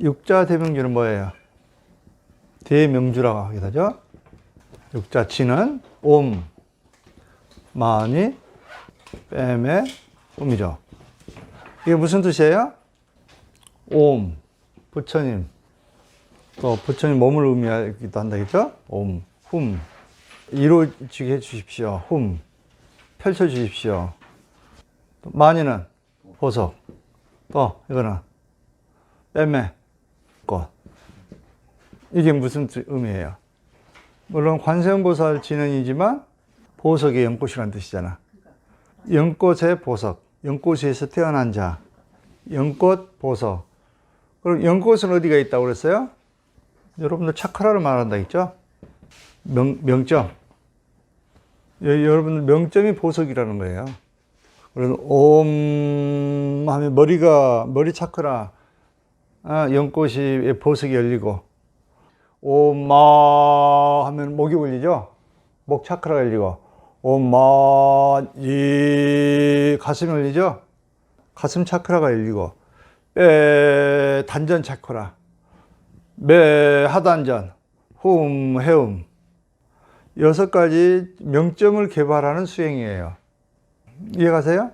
육자 대명주는 뭐예요? 대명주라고 하기도 하죠. 육자 치는 옴, 마니, 뺨의 음이죠. 이게 무슨 뜻이에요? 옴, 부처님. 또 부처님 몸을 의미하기도 한다겠죠? 옴, 훔. 이루어지게 해주십시오. 훔. 펼쳐주십시오. 또 마니는 보석. 또 이거는 뺨에 꽃. 이게 무슨 뜻- 의미예요? 물론 관세음보살 진행이지만 보석의 연꽃이라는 뜻이잖아. 연꽃의 보석, 연꽃에서 태어난 자, 연꽃 보석. 그럼 연꽃은 어디가 있다고 그랬어요? 여러분들 차크라를 말한다 했죠? 명, 명점. 여, 여러분들 명점이 보석이라는 거예요. 그래서 옴 하면 머리가 머리 차크라 아, 연꽃이 보석이 열리고 옴마 하면 목이 울리죠. 목 차크라가 열리고 옴마 이 가슴이 열리죠. 가슴 차크라가 열리고 빼 단전 차크라 매 하단전 훔 해움 여섯 가지 명점을 개발하는 수행이에요. 이해가세요?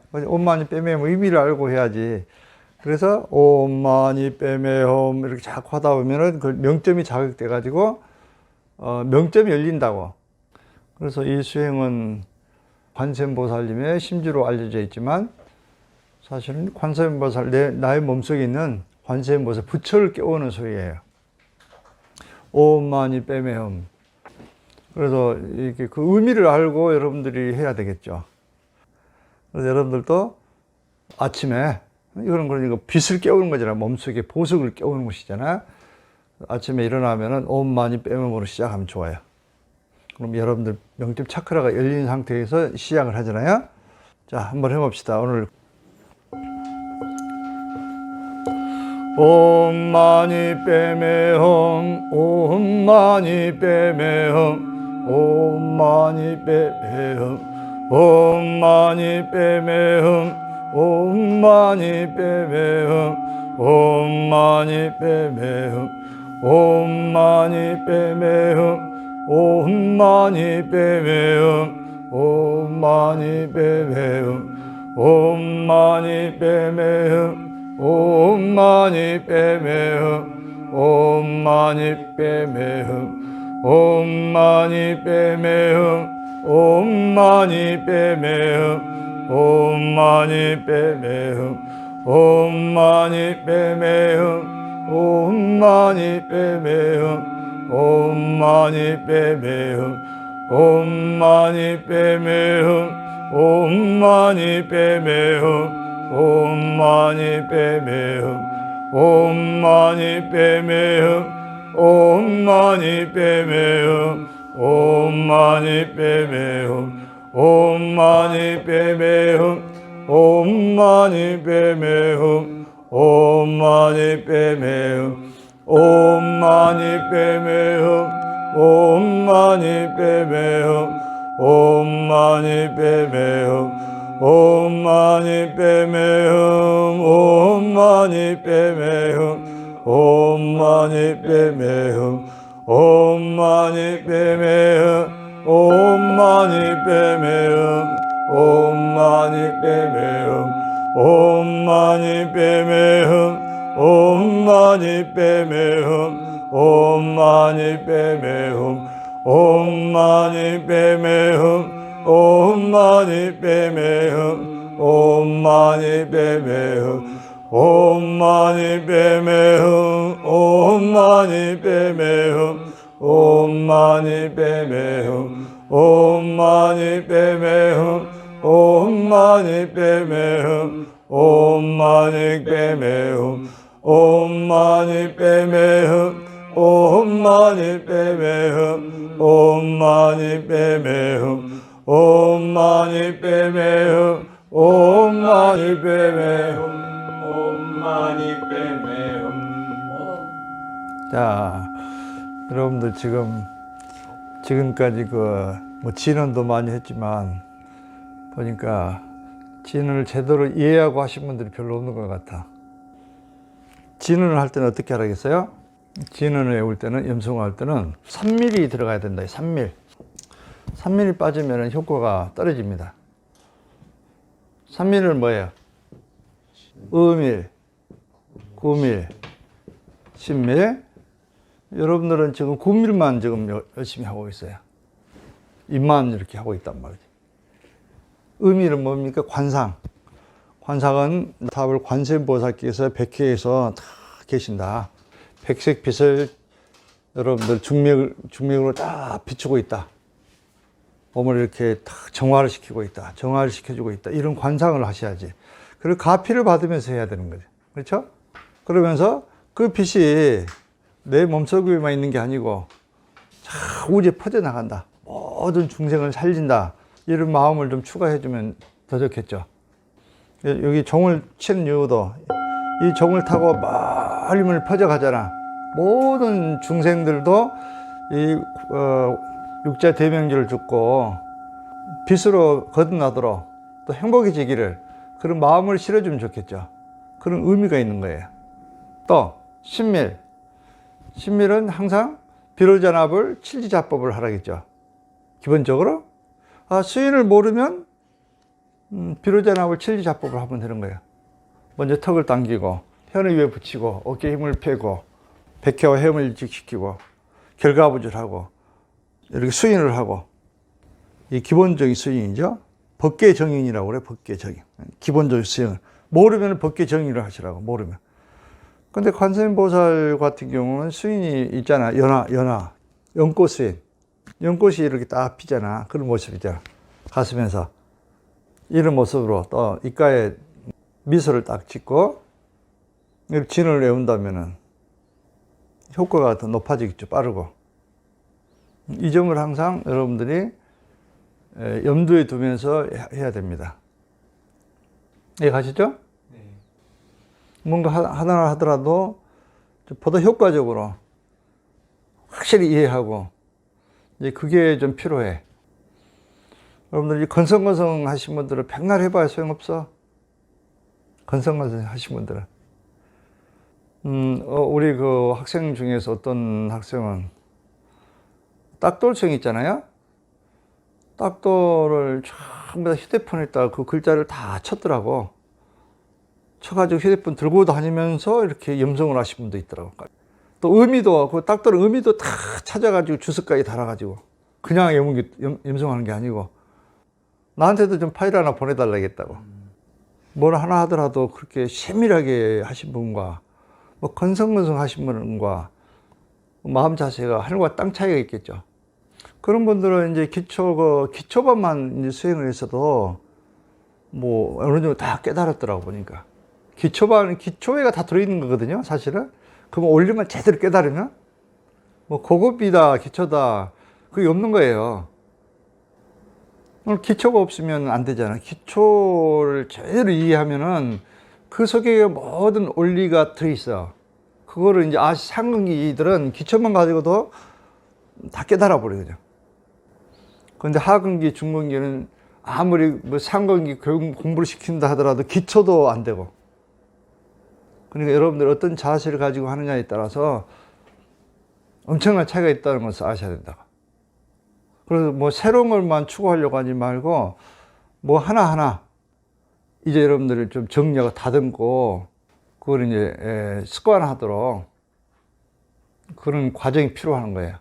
빼매 뭐 의미를 알고 해야지. 그래서 옴마니 빼매홈 이렇게 자꾸 하다 보면은 그 명점이 자극돼 가지고 어, 명점이 열린다고. 그래서 이 수행은 관세음보살님의 심지로 알려져 있지만 사실은 관세음보살 내 나의 몸속에 있는 관세음보살 부처를 깨우는 소리예요. 옴마니 빼매홈. 그래서 이렇게 그 의미를 알고 여러분들이 해야 되겠죠. 그래서 여러분들도 아침에 이거는 그러니까 빛을 깨우는 거잖아. 몸속에 보석을 깨우는 것이잖아. 아침에 일어나면은 옴마니 빼면으로 시작하면 좋아요. 그럼 여러분들 명점 차크라가 열린 상태에서 시작을 하잖아요. 자, 한번 해봅시다. 오늘 옴마니 빼매홈 옴마니 빼매홈 옴마니 빼매홈 옴마니 빼매흠 옴마니 빼매흠 옴마니 빼매흠 옴마니 빼매흠 옴마니 빼매흠 옴마니 빼매흠 옴마니 빼매흠 옴마니 빼매흠 옴마니 빼매흠 옴마니 빼매흠 옴마니 빼매흠 옴마니 빼매흠 옴마니 빼매흠 옴마니 빼매흠 옴마니 빼매흠 옴마니 빼매흠 옴마니 빼매흠 옴마니 빼매흠 옴마니 빼매흠 옴마니 빼매흠 옴마니 빼매흠 옴마니 빼매흠 옴마니 빼매흠 옴마니 빼매흠 옴마니 빼매흠 옴마니 빼매흠 옴마니 빼매흠 옴마니 빼매흠 옴마니 빼매흠 옴마니 빼매흠 옴마니 빼매흠 옴마니 빼매흠 옴마니 빼매흠 옴마니 빼매흠 옴마니 빼매흠 옴마니 빼매흠 옴마니 빼매흠 옴마니 빼매흠 옴마니 빼매흠 옴마니 빼매흠 옴마니 빼매흠 옴마니 빼매흠 옴 마니 빼매흠 옴 마니 빼매흠 옴 마니 빼매흠 옴 마니 빼매흠 옴 마니 빼매흠 옴 마니 빼매흠 옴 마니 빼매흠 옴 마니 빼매흠 옴 마니 빼매흠. 자 여러분들 지금 지금까지 그 뭐 진언도 많이 했지만 보니까 진언을 제대로 이해하고 하신 분들이 별로 없는 것 같아. 진언을 할 때는 어떻게 하라겠어요? 진언을 외울 때는 염성을 할 때는 3mm 들어가야 된다. 3mm. 3mm 빠지면 효과가 떨어집니다. 3mm는 뭐예요? 음일, 구밀, 신밀. 여러분들은 지금 구밀만 지금 여- 열심히 하고 있어요. 입만 이렇게 하고 있단 말이지. 음일은 뭡니까? 관상. 관상은 답을 관세음보살께서 백회에서 다 계신다. 백색 빛을 여러분들 중맥, 중맥으로 딱 비추고 있다. 몸을 이렇게 딱 정화를 시키고 있다. 정화를 시켜주고 있다. 이런 관상을 하셔야지. 그리고 가피를 받으면서 해야 되는 거죠. 그렇죠? 그러면서 그 빛이 내 몸속에만 있는 게 아니고 자, 우주에 퍼져나간다. 모든 중생을 살린다. 이런 마음을 좀 추가해 주면 더 좋겠죠. 예, 여기 종을 치는 이유도 이 종을 타고 멀리 퍼져가잖아. 모든 중생들도 이 어, 육자 대명주를 죽고 빛으로 거듭나도록 또 행복해지기를 그런 마음을 실어주면 좋겠죠. 그런 의미가 있는 거예요. 또 신밀, 신밀은 항상 비로자납을 칠지자법을 하라겠죠. 기본적으로 아, 수인을 모르면 음, 비로자납을 칠지자법을 하면 되는 거예요. 먼저 턱을 당기고 혀를 위에 붙이고 어깨에 힘을 빼고 백회와 헤엄을 일직시키고 결과부절하고 이렇게 수인을 하고 이 기본적인 수인이죠. 법계 정인이라고 그래 법계 정인. 기본적인 수인을 모르면 법계 정인을 하시라고 모르면. 근데 관세음보살 같은 경우는 수인이 있잖아. 연화, 연화. 연꽃 수인. 연꽃이 이렇게 딱 피잖아. 그런 모습이잖아. 가슴에서. 이런 모습으로 또 입가에 미소를 딱 짓고 이렇게 진을 외운다면은 효과가 더 높아지겠죠. 빠르고. 이 점을 항상 여러분들이 에, 염두에 두면서 해- 해야 됩니다. 예, 가시죠? 뭔가 하- 하나 하더라도 좀 보다 효과적으로 확실히 이해하고 이제 그게 좀 필요해. 여러분들 이 건성건성 하신 분들은 백날 해봐야 소용없어. 건성건성 하신 분들은. 음, 어, 우리 그 학생 중에서 어떤 학생은 딱돌성 있잖아요. 딱돌을 전부 다 휴대폰에다가 그 글자를 다 쳤더라고. 쳐가지고 휴대폰 들고 다니면서 이렇게 염성을 하신 분도 있더라고. 또 의미도, 그 딱돌 의미도 다 찾아가지고 주석까지 달아가지고. 그냥 염, 염, 염성하는 게 아니고. 나한테도 좀 파일 하나 보내달라겠다고. 뭘 하나 하더라도 그렇게 세밀하게 하신 분과, 뭐 건성건성 하신 분과, 마음 자세가 하늘과 땅 차이가 있겠죠. 그런 분들은 이제 기초, 그, 기초반만 이제 수행을 했어도 뭐 어느 정도 다 깨달았더라고 보니까. 기초반, 기초회가 다 들어있는 거거든요, 사실은. 그럼 올리면 제대로 깨달으면 뭐 고급이다, 기초다, 그게 없는 거예요. 오늘 기초가 없으면 안 되잖아. 기초를 제대로 이해하면은 그 속에 모든 원리가 들어있어. 그거를 이제 아시 상근기들은 기초만 가지고도 다 깨달아 버리거든요. 그런데 하근기, 중근기는 아무리 뭐 상근기 공부를 시킨다 하더라도 기초도 안 되고. 그러니까 여러분들 어떤 자세를 가지고 하느냐에 따라서 엄청난 차이가 있다는 것을 아셔야 된다. 그래서 뭐 새로운 것만 추구하려고 하지 말고 뭐 하나하나 이제 여러분들이 좀 정리하고 다듬고 그걸 이제 에, 습관화하도록 그런 과정이 필요한 거예요.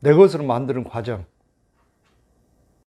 내 것으로 만드는 과정.